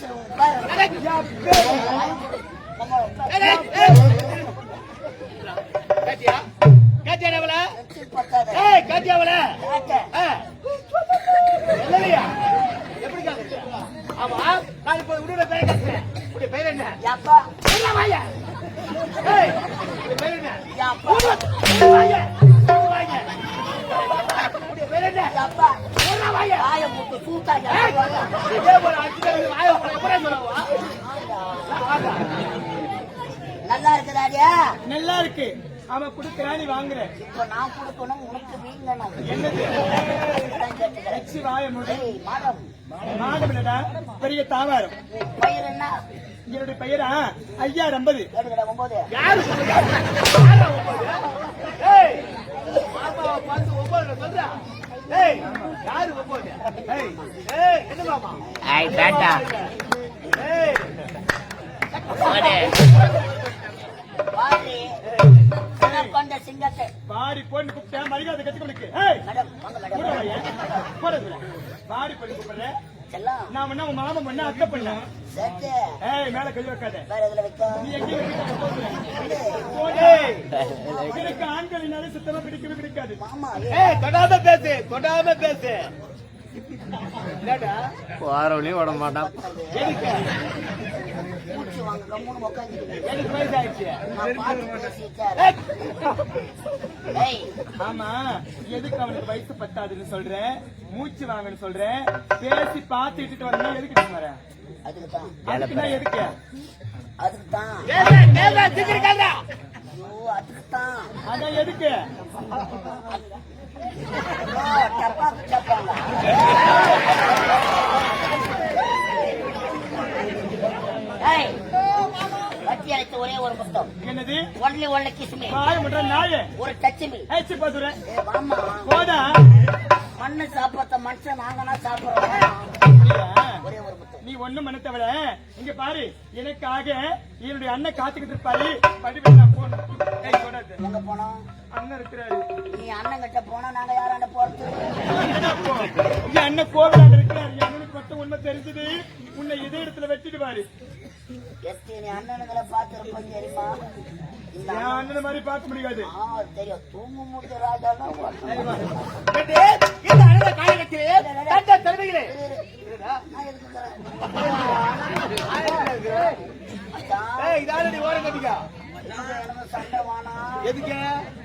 Vai lá. இருக்கு. அவன் குடுக்கிறான் நீ வாங்குற. இப்ப நான் கொடுக்கணும் உனக்கு வீங்கணும் என்னது? வச்சு வாய முடி. மாடம் மாடம் இல்லடா பெரிய தாவாரம். பயிர் என்ன? என்னுடைய பெயரா? ஐயா ஒன்பது யாரு ஒன்பது சொல்றா. ஏய் யாரு ஒன்பது ஏய் ஏய் என்ன மாமா? ஏய். பாரு கொண்ட சிங்கத்தை பாடி போட்டு கூப்பிட்டா மரியாதை கத்து கொடுக்கு. ஏய்! மேடம் வாங்க கூட மேடம் வாயா. போட பண்ணி கூப்பிடுறேன் நான் என்ன உன் மாமன் பண்ண அத்தை பண்ண? ஏய் மேல கை வைக்காத. வேற எதுல வைக்க நீ போடுற. ஏய் எனக்கு ஆண்களினாலே சுத்தமா பிடிக்கவே பிடிக்காது. மாமா ஏய் தொடாம பேசு தொடாம பேசு. வாரவனையும் விட மாட்டான். பூச்சி வாங்க கம்முன்னு ஆமா எதுக்கு அவனுக்கு வயசு பத்தாதுன்னு சொல்றேன்? மூச்சு வாங்கன்னு சொல்றேன்? பேசி பார்த்து இட்டுட்டு வரணும் எதுக்கு வர? அதுக்கு தான் அதுக்குன்னா எதுக்கு? அதுக்கு தான் அதுக்கு தான் அதான் எதுக்கு? வட்டி அழைத்த ஒரே ஒரு புத்தம் என்னது? ஒன்லி ஒன்லி முடுற நாயே? ஒரு டச்சுமி ஏச்சு பாத்துற ஏ வாமா. போதா மண்ணு சாப்பிட்ட மனுஷன் நாங்கனா சாப்பிடுறோம்? ஒரே ஒரு புத்தம் நீ ஒண்ணும் மனத்தவள இங்க பாரு எனக்காக என்னுடைய அண்ணன் காத்துக்கிட்டு இருப்பாரு. படிப்பு நான் போடாது. எங்க போனோம்? அண்ணன் இருக்கிறாரு. நீ அண்ணன் கிட்ட போனா நாங்க யாராண்ட போறது? அண்ணன் கோவிலாண்டு இருக்கிறாரு. அண்ணனுக்கு மட்டும் உண்மை தெரிஞ்சது. உன்னை இதே இடத்துல வச்சுடுவாரு எஸ்டி நீ அண்ணனுங்களை பார்த்திருப்போம் தெரியுமா? அண்ணனை. மாதிரி பார்க்க முடியாது? தெரியும். தூங்கு முடிஞ்ச காயகத்திலே, தந்த தலைமையிலே. நீ ஓரம் கட்டிக்க. நீங்க எனக்கு சண்டை வானா எதுக்கு?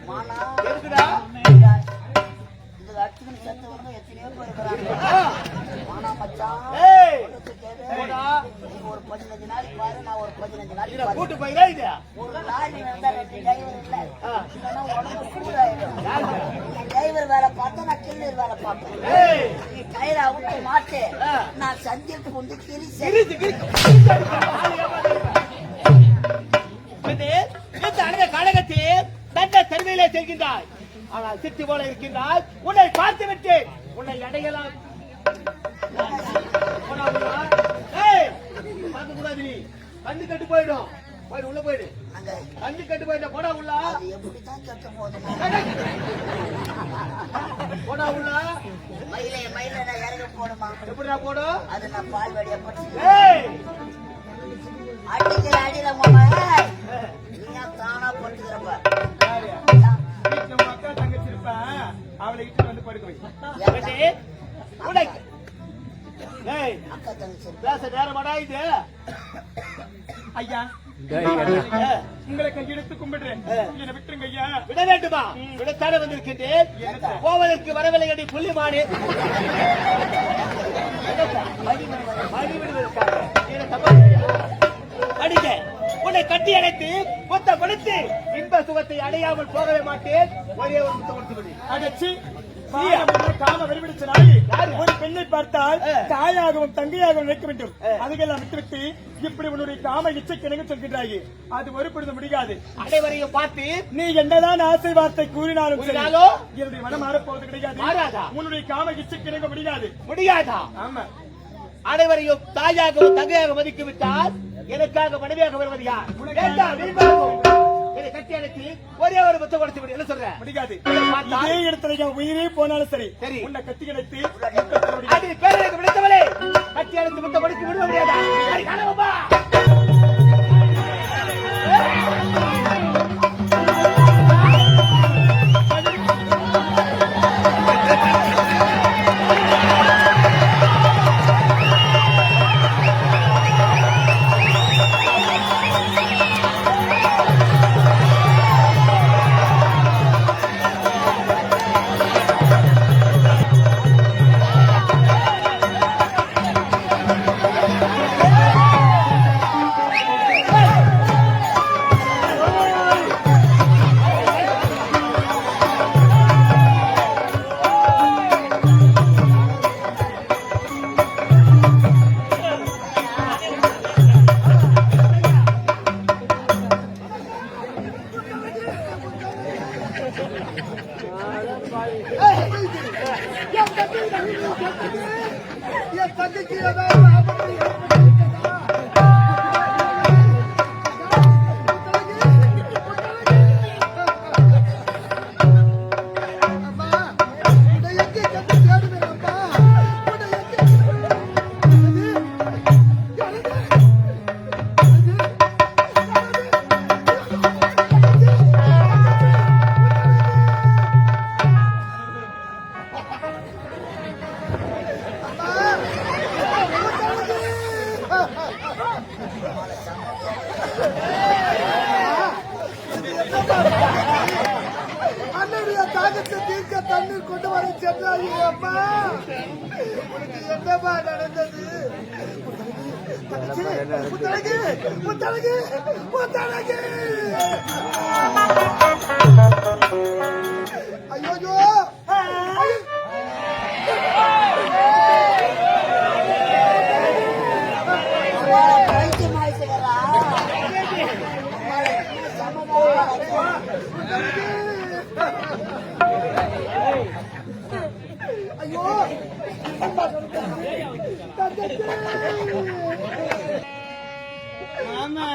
வானா எதுக்குடா? இது அடிச்சுக்கின்னு எத்தனையோ பேர் இருக்கிறாங்க மச்சான் ஒரு பதினஞ்சு நாளைக்கு பாரு நான் ஒரு பதினஞ்சு நாளைக்கு கூட்டு போயிடா இது. ஒரு லாரி வந்தா ரெண்டு டிரைவர் இல்ல இல்லைன்னா உடம்பு சூடாயிடும் டிரைவர் வேலை பார்த்தா நான் கில்லர் வேலை பார்ப்பேன் நீ டயர் மாட்டு நான் சந்திப்பு வந்து கிரி கிழிச்சு, தந்த தன்மையிலே செல்கின்றாய் ஆனால் சித்தி போல இருக்கின்றாய் உன்னை பார்த்து விட்டு உன்னை அடையலாம். பார்க்க கூடாது நீ. கண்ணு கட்டு போயிடும். போயிடு உள்ள போயிடு. கண்ணு கட்டு போயிட்ட போடா உள்ள. போடா உள்ள. மயிலே மயில நான் இறங்க போடுமா எப்படிடா போடும்? அது நான் பால் வழியா பட்டு அடிக்கிற அடியில மாமா பேச நேரமாடா இது. ஐயா உங்களை கையெடுத்து கும்பிடுறேன். என்னை விட்டுருங்க ஐயா. விட வேண்டுமா? விடத்தானே வந்திருக்கின்றேன். போவதற்கு வரவில்லை புள்ளிமானு. என்ன தப்பாத்தியா? அடிக்க உன்னை கட்டி அணைத்து கொத்த கொடுத்து இன்ப சுகத்தை அடையாமல் போகவே மாட்டேன். ஒரே ஒரு முத்தம் கொடுத்து அடைச்சி. காம வெறிபிடிச்ச நாய்? ஒரு பெண்ணை பார்த்தால். தாயாகவும் தங்கையாகவும் நினைக்க வேண்டும். அதுக்கெல்லாம் விட்டுவிட்டு இப்படி உன்னுடைய காம இச்சைக்கு இணங்க சொல்கின்றாயே அது ஒரு பொழுது முடியாது அனைவரையும் பார்த்து நீ என்னதான் ஆசை வார்த்தை கூறினாலும் என்னுடைய மனம் மாறப்போவது கிடையாது? உன்னுடைய காம இச்சைக்கு இணங்க முடியாது முடியாதா ஆமா அனைவரையும் தாயாகவும் தங்கையாக மதித்து விட்டால் எனக்காக மனைவியாக வருவது யார். என்னை கட்டி அணைத்து ஒரே ஒரு முத்தம் கொடுத்து விடு என்ன சொல்ற முடியாது? இதே இடத்துல உயிரே போனாலும் சரி சரி. உன்னை கத்தி கிடைத்து முத்தத்தில் முடியாது. அது பேரனுக்கு விடுத்தவளே கட்டி அணைத்து முத்தம் கொடுத்து விடுவ முடியாதா சரி, கனவுப்பா. அண்ணனுடைய தீர்க்க தண்ணீர் கொண்டு வர சென்றாயே அம்மா உனக்கு என்னமா நடந்தது? ஐயோ ஆயிடுச்சுடா. ஆமா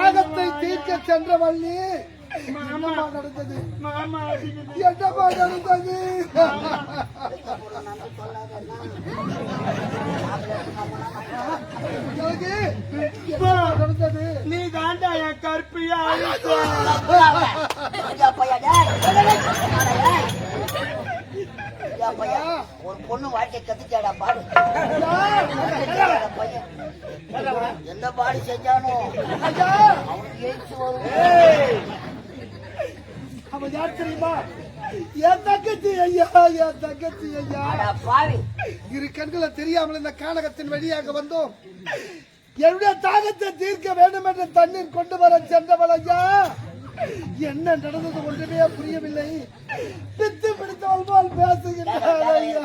தாகத்தை தீர்க்க சென்றவள் நீ என்னமா நடந்தது என்னமா நடந்தது நடந்தது நீ தாண்டா என் கற்பியா ஒரு பொண்ணு வாழ்க்கை கத்துச்சாடா பாடு கத்துச்சாடா பையன். எந்த பாடு செஞ்சானோ ஐயா! பேச்சு வரும் ஏய், அவன் யார் தெரியுமா? என் தங்கச்சி ஐயா என் தங்கச்சி ஐயா. இரு கண்களை தெரியாமல் இந்த கானகத்தின் வழியாக வந்தோம். என்னுடைய தாகத்தை தீர்க்க வேண்டும் என்று தண்ணீர் கொண்டு வர சென்றவள் ஐயா. என்ன நடந்தது ஒன்றுமே புரியவில்லை. பித்து பிடித்தவள் போல் பேசுகின்றார் ஐயா.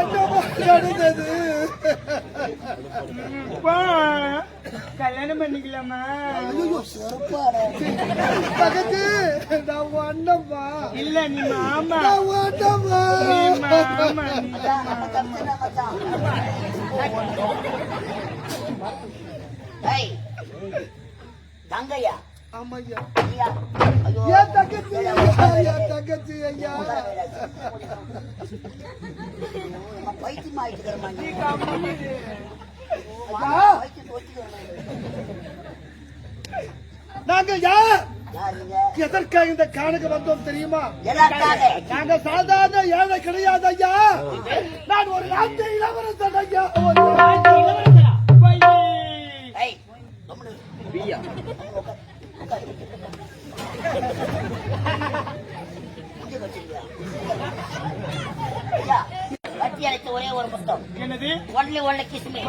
என்னமா நடந்தது? கல்யாணம் பண்ணிக்கலாமா. தங்கச்சி! நான் அண்ணம்மா. இல்ல நீ மாமா. நான் அண்ணம்மா. நீ மாமா நீ மச்சான், நம்ம தப்பிச்சா மச்சான். ஏய், தங்கையா? ஆமாய்யா ஐயா ஐயோ என் தங்கச்சி ஐயா என் தங்கச்சி ஐயா பைத்தியம் நாங்க யார் எதற்காக இந்த காணுக்கு வந்தோம் தெரியுமா? நாங்க சாதாரண ஏழை கிடையாது ஐயா. நான் ஒரு நாட்டு இளவரசன் ஐயா. ஒரு நாட்டு? வட்டி அழைச்ச ஒரே ஒரு புத்தகம் என்னது ஒன்லி ஒன்லி கிஸ்மி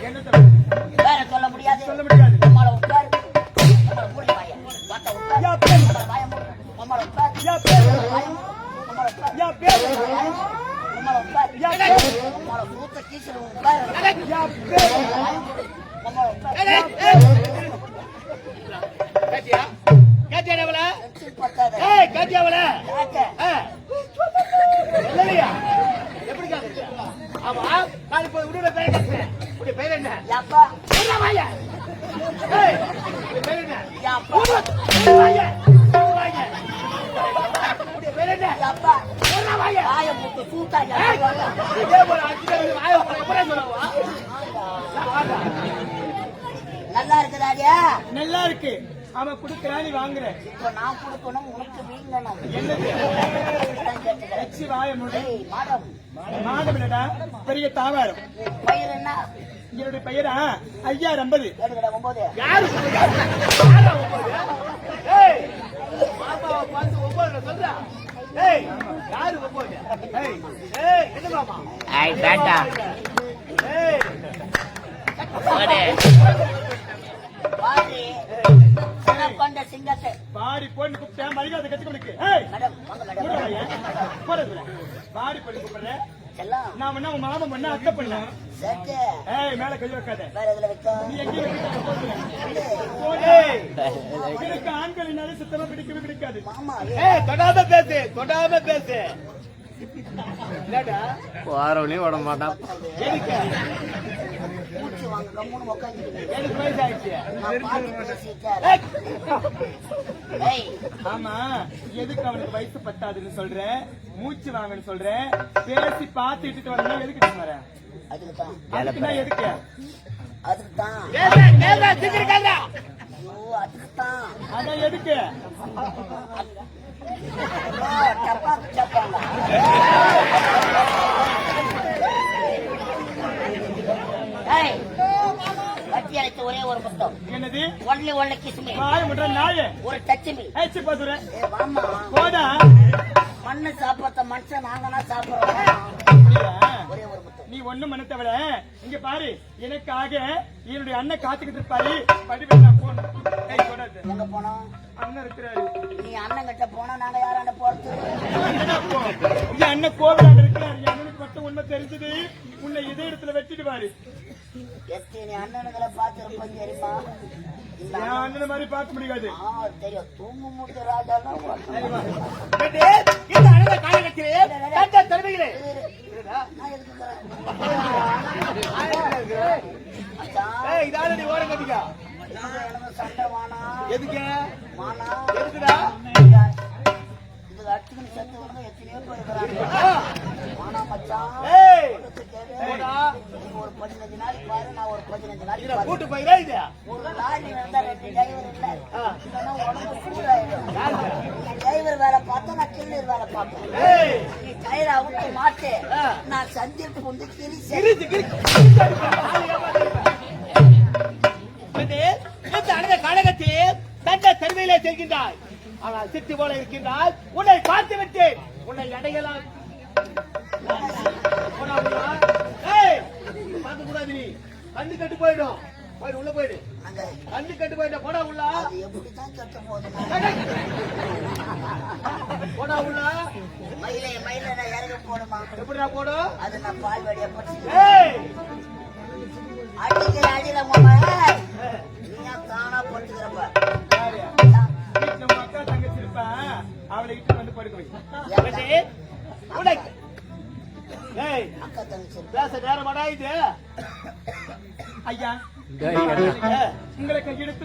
என்ன நல்லா இருக்குதாடியா நல்லா இருக்கு. அவன் குடுக்கறான் நீ வாங்குற. இப்ப நான் கொடுக்கணும் உனக்கு வீங்கணும் என்னது? வாய முடி. மேடம். மாதவிடா பெரிய தாவாரம். பயிர் என்ன? என்னுடைய பெயரா? ஐயா ஐம்பது ஒன்பது? யாரா ஒன்பது? கொண்ட சிங்கத்தை. பாடி போட்டு கூப்பிட்டேன் மரியாதை கத்து கொடுக்கு ஏய்! மேடம். பாடி கூப்பிடுறேன் செல்லம். நான் வேணா உன் மாமன் பண்ண அத்தை பண்ண? ஏய் மேல கை வைக்காத. நீ எனக்கு ஆண்களினாலே சுத்தமா பிடிக்கவே பிடிக்காது. மாமா ஏய், தொடாம பேசு தொடாம பேசு. என்னடா? வாரவனையும் விட மாட்டான். மூச்சு வாங்க கம்முன்னு உட்காந்து எனக்கு வயசாயிடுச்சு நான் பாட்டு பேசிட்டேன் ஏய், ஏய் ஆமா எதுக்கு அவனுக்கு வயசு பத்தாதுன்னு சொல்றேன் மூச்சு வாங்கன்னு சொல்றேன் பேசி பார்த்துட்டு வரணும் எதுக்கு வர அதுக்கு தான் அதுக்குன்னா எதுக்கு அதுக்கு தான் நேரா, நேரா, சீக்கிரம் இருக்காதா? ஐயோ அதுக்கு தான் அதான் எதுக்கு டப்பா அழைச்ச ஒரே ஒரு புத்தகம். என்னது? ஒன்லி ஒன்லி கிஸ்மி ஒரு டச்சுமி. போதா மண்ணு சாப்பிட்ட மனுஷன் நாங்கன்னா சாப்பிடுறோம்? ஒரே ஒரு புத்தகம். நீ ஒண்ணும் பண்ண தவிர இங்க பாரு எனக்காக என்னுடைய அண்ணன் காத்துக்கிட்டு இருப்பாரு. படிவேல் நான் எங்க போனோம்? அண்ணன் இருக்கிறாரு. நீ அண்ணன் கிட்ட போனா நாங்க யாராண்ட போறது? என் அண்ணன் கோவிலாண்ட இருக்கிறாரு. என் அண்ணனுக்கு மட்டும் உண்மை தெரிஞ்சது. உன்னை இதே இடத்துல வெட்டிடுவாரு எத்தனை நீ அண்ணனுங்களை பார்த்திருப்போம் தெரியுமா? அண்ணன் மாதிரி பார்க்க முடியாது. தெரியும். தூங்கு மூட்டு ஓரம் கட்டிக்கா இதுக்கு எனக்கு சண்டை வானா எதுக்கு வானா எதுக்குடா? இது அடிச்சுக்கணும் செத்து வந்து எத்தனையோ ஆ, வானா மச்சான். ஒரு பதினஞ்சு நாளைக்கு பாரு நான் ஒரு பதினஞ்சு நாளைக்கு கூட்டு போயிடா இது. ஒரு லாரி இருந்தா ரெண்டு டிரைவர் இல்ல. இல்லைன்னா உடம்பு சூடாயிடும் டிரைவர் வேலை பார்த்தா நான் கில்லர் வேலை பார்ப்பேன். நீ டயர் அவுட்டு மாட்டு. நான் சந்திப்பு வந்து கிரி கிரிச்சு, காலகத்தில் தந்த தருமையிலே செல்கின்றாய். ஆனால் சித்தி போல இருக்கின்றாய். உன்னை பார்த்து விட்டேன். உன்னை அடையலாம். போடா, கூடாது நீ கண்ணு கட்டு போயிடும் போயிடு உள்ள போயிடு கண்ணு கட்டு போயிடும் போடா உள்ள அது போடா உள்ள மயில மயிலை நான் இறங்க போடுமா போடும் அது நான் பால் வழியா போட்டு அடிக்கிற அடியில மாமா நீயா தானா அக்கா தங்கச்சி இருப்பா அவளை இட்டு வந்து படுக்க வை அக்கா தங்கச்சி பேச நேரமாடா இது. ஐயா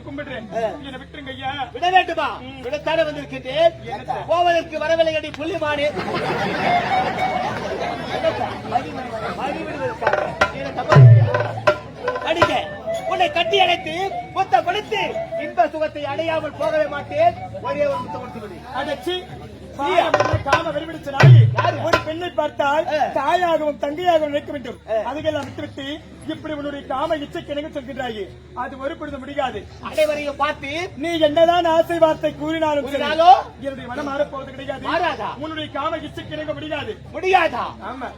கும்பிடுறேன். என்னை விட்டுருங்க ஐயா. விட வேண்டுமா? விடத்தானே வந்திருக்கின்றேன். போவதற்கு வரவில்லை அடி புள்ளிமானே? அடிக்க உன்னை கட்டி அணைத்து முத்த கொடுத்து இன்ப சுகத்தை அடையாமல் போகவே மாட்டேன். ஒரே ஒரு முத்த கொடுத்து விடு. அடச்சி காம வெறிபிடிச்ச நாய்? ஒரு பெண்ணை பார்த்தால். தாயாகவும் தங்கையாகவும் நினைக்க வேண்டும். அதுக்கெல்லாம் விட்டுவிட்டு இப்படி உன்னுடைய காம சொல்கின்றாயே அது ஒரு பொழுது முடியாது அனைவரையும் பார்த்து நீ என்னதான் ஆசை வார்த்தை கூறினாலும் என்னுடைய மனம் மாறப்போவது கிடையாது? உன்னுடைய காம இச்சைக்கு எனக்கு முடியாது முடியாதா ஆமா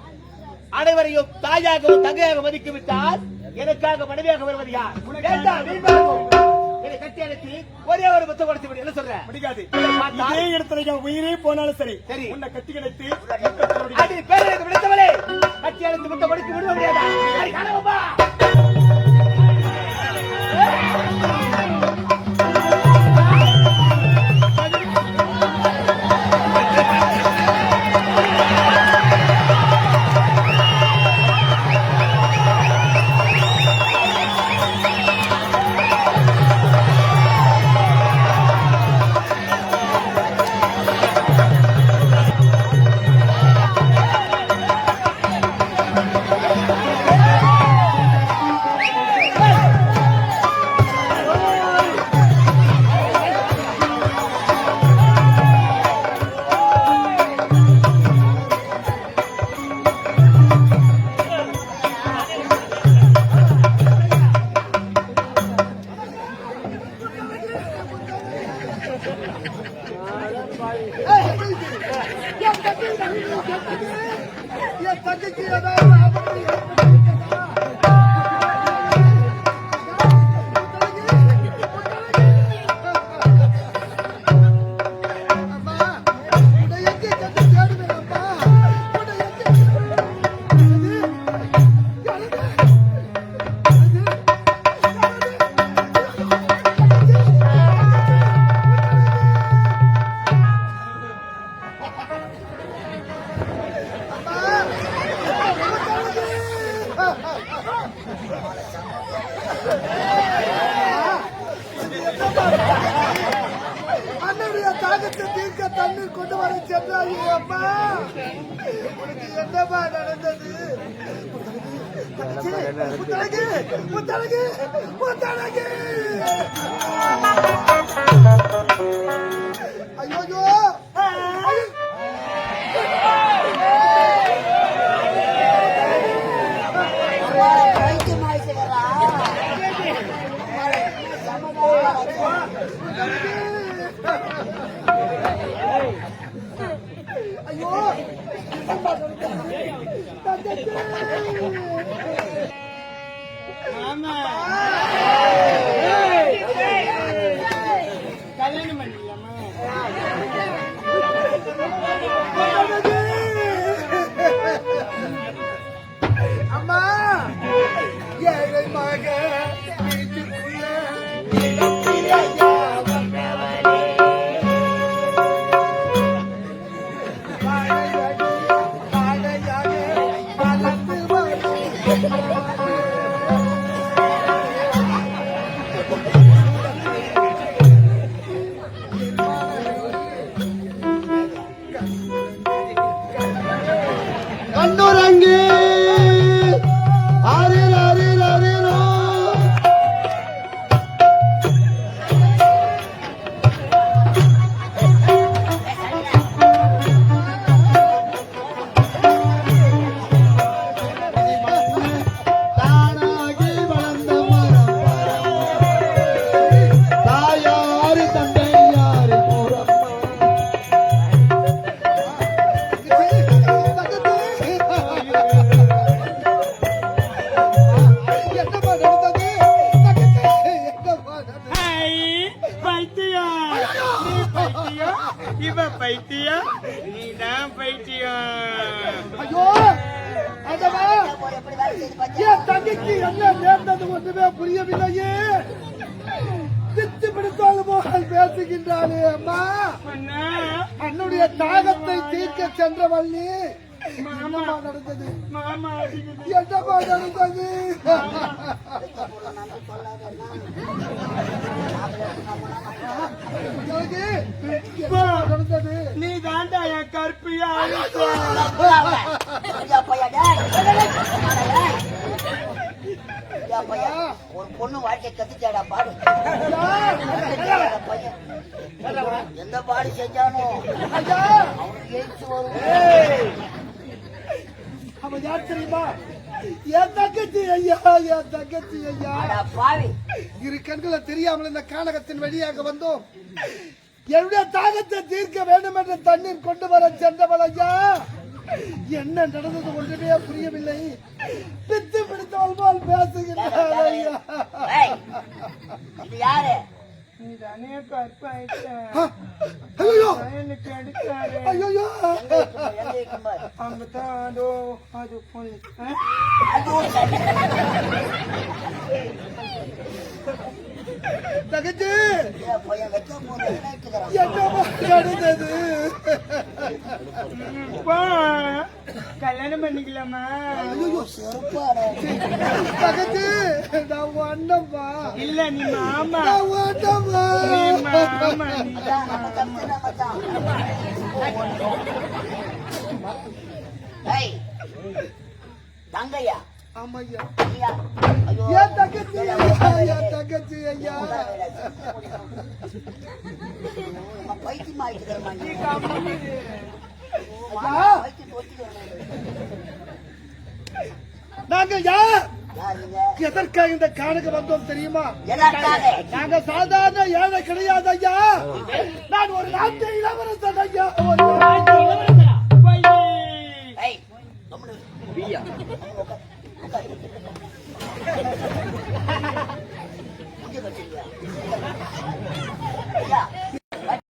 அனைவரையும் தாயாகவும் தங்கையாக மதித்து விட்டால் எனக்காக மனைவியாக வருவது யார். என்னை கட்டி அணைத்து ஒரே ஒரு முத்தம் கொடுத்து விடு என்ன சொல்ற முடியாது? இதே இடத்துல உயிரே போனாலும் சரி சரி. உன்னை கட்டி கிடைத்து. அடி பேரனுக்கு விடுத்தவளே கட்டி அணைத்து முத்தம் கொடுத்து விடுவ முடியாதா அடி, கனவுப்பா. என் தங்கைக்கு தீர்க்க தண்ணீர் கொண்டு வர சென்றாயே அம்மா உனக்கு என்னம்மா நடந்தது? முத்தழகு ஐயோ ஆயிட்டுக்கிறா சமாதானம் ஐயோ என்னம்மா நடந்தது? தங்கச்சி பேசுகின்றாளே அம்மா. அன்னுடைய தாகத்தை தீர்க்க சென்றவள் நீ என்னம்மா நடந்தது? நடந்தது? நீ தாண்டா என் கற்பியா போடா அவன். ஐயா பையா, டேய். டேய். ஐயா பையா, ஒரு பொண்ணு வாழ்க்கை கத்துச்சாடா பாடு பையன். எந்த பாடு செஞ்சானோ ஐயா. அவனுக்கு எய்ட்ஸ் வரும் அவன் யார் தெரியுமா? என் தங்கச்சி ஐயா என் தங்கச்சி ஐயா. இரு கண்களை தெரியாமல் இந்த கானகத்தின் வழியாக வந்தோம். என்னுடைய தாகத்தை தீர்க்க வேண்டும் என்று தண்ணீர் கொண்டு வர சென்றவள் ஐயா. என்ன நடந்தது ஒன்றுமே புரியவில்லை. பித்து பிடித்தவள் போல் இது யாரு? அதோ நடந்தது? வா, கல்யாணம் பண்ணிக்கலாமா? ஐயோ, செருப்பாடா. தங்கச்சி நான் அண்ணம்மா. இல்ல நீ மாமா. மாமா தங்கையா? ஆமையா ஐயா. தங்கச்சி ஐயா? என் தங்கச்சி ஐயா? தொத்திக்கிறோம். நாங்க யார்? எதற்காக இந்த காணுக்கு வந்தோம் தெரியுமா? நாங்க சாதாரண ஏழை கிடையாது ஐயா. நான் ஒரு நாட்டு இளவரசன் ஐயா. ஒரு நாட்டு பையே. Thank you.